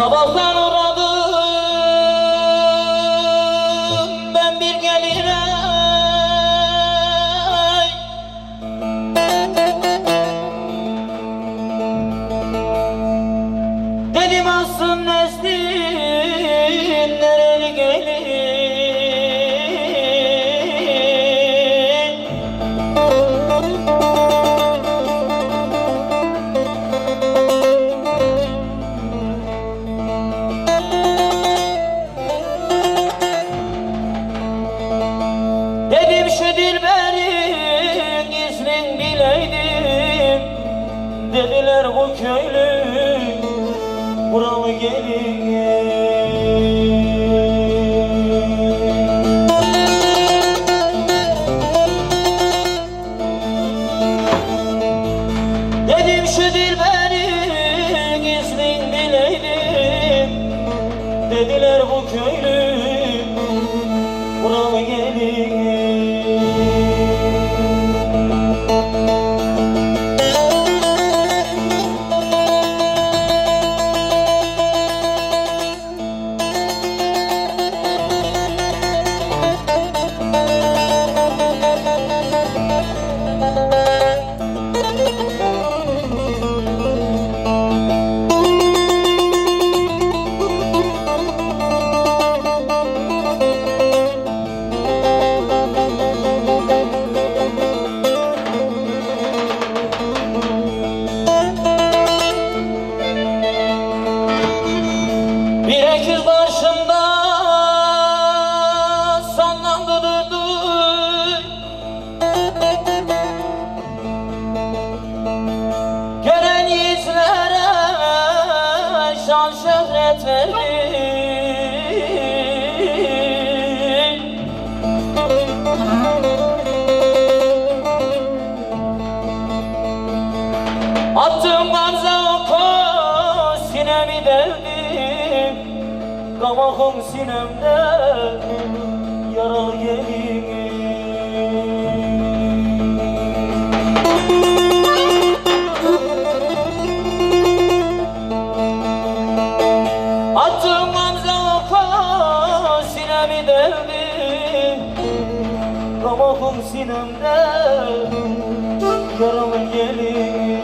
Sabahtan aradım Dedim asın neslin nereli gelin Dedim şu dilberin ismin bileydim Dediler bu köylü buralı gelin Dedim şu dilberin ismin bileydim. Dediler bu şan şöhret verdi sinemi deldi Gamahım sinemde Gamahım sinemde yaralı gelin